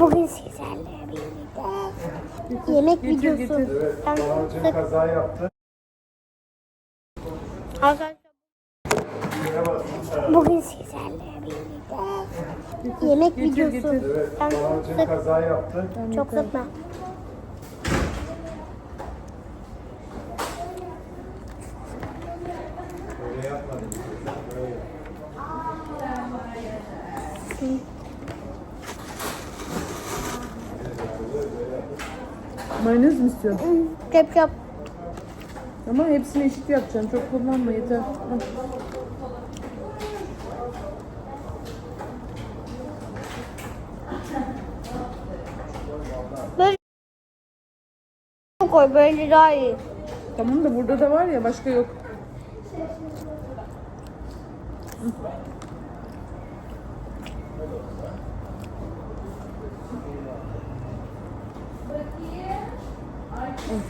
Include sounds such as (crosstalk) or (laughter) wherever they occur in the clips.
Bugün sizlerle birlikte yemek videosu. getir. Ben sık- kaza yaptı. Arkadaşlar bugün sizlerle birlikte yemek videosu. getir. Evet, Ben kaza yaptı. çok sıkma. Öyle yapmadı. Böyle. Mayonez mi istiyorsun? Ketçap. Ama hepsini eşit yapacaksın. Çok kullanma yeter. Al. Böyle koy böyle daha iyi. Tamam da burada da var ya başka yok. Evet.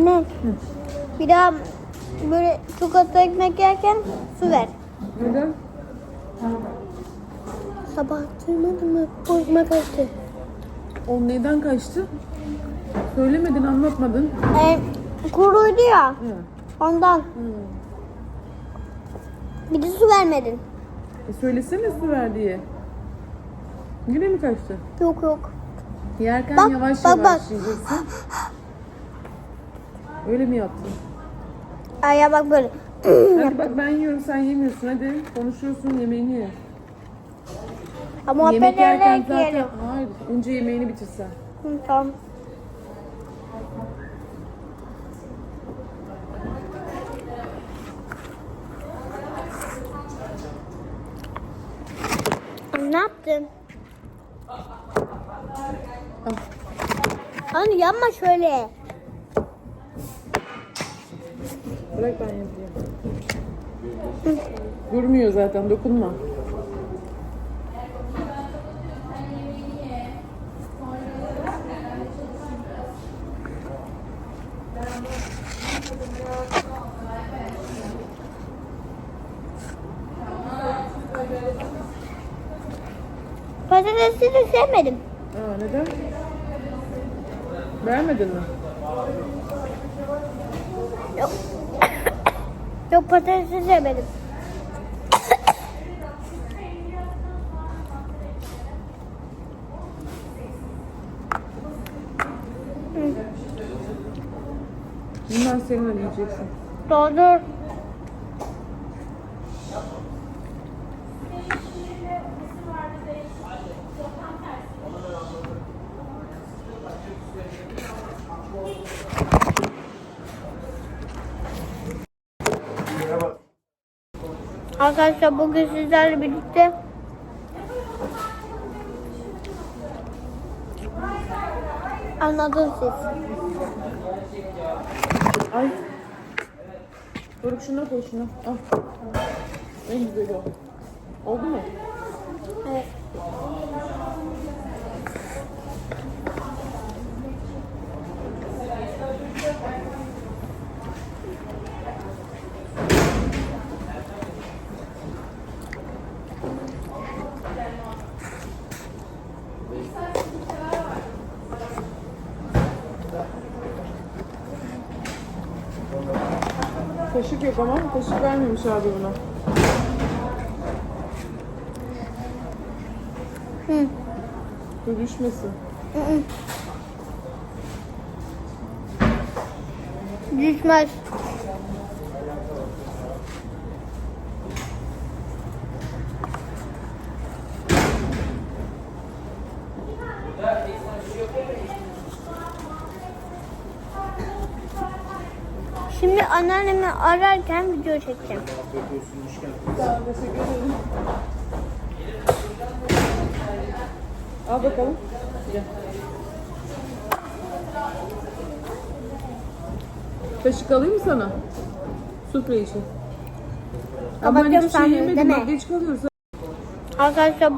Anne. Bir daha böyle çikolata ekmek yerken su ver. Neden? Sabah duymadın mı? Boğazıma kaçtı. O neden kaçtı? Söylemedin, anlatmadın. E, kuruydu ya. Hı. Ondan. Bir de su vermedin. E söylesene su ver diye. Yine mi kaçtı? Yok yok. Yerken Bak, yavaş bak, yavaş bak. yiyeceksin. (laughs) Öyle mi yaptın? Ay ya bak böyle. Hadi bak ben yiyorum sen yemiyorsun hadi. Konuşuyorsun yemeğini ye. Ama Yemek yerken zaten... yiyelim. Hayır önce yemeğini bitirsen. Hı, tamam. Ne yaptın? Anne yapma şöyle. Bırak ben yapayım. Durmuyor zaten dokunma. Patatesi de sevmedim. Aa neden? Beğenmedin mi? Yok. Yok patatesi sevmedim. Bundan seninle yiyeceksin. Doldur. Arkadaşlar bugün sizlerle birlikte Anladın siz. Ay. Doruk şuna koy şuna. Al. En güzeli o. Oldu mu? Evet. Kaşık yok ama kaşık vermemiş abi buna. Hı. Dur düşmesin. Düşmez. Şimdi anneannemi ararken video çekeceğim. Al bakalım. Kaşık alayım mı sana? Sufle için. Ama Kapatıyorum hiçbir şey yemedim. değil mi? Bak geç kalıyoruz. Arkadaşlar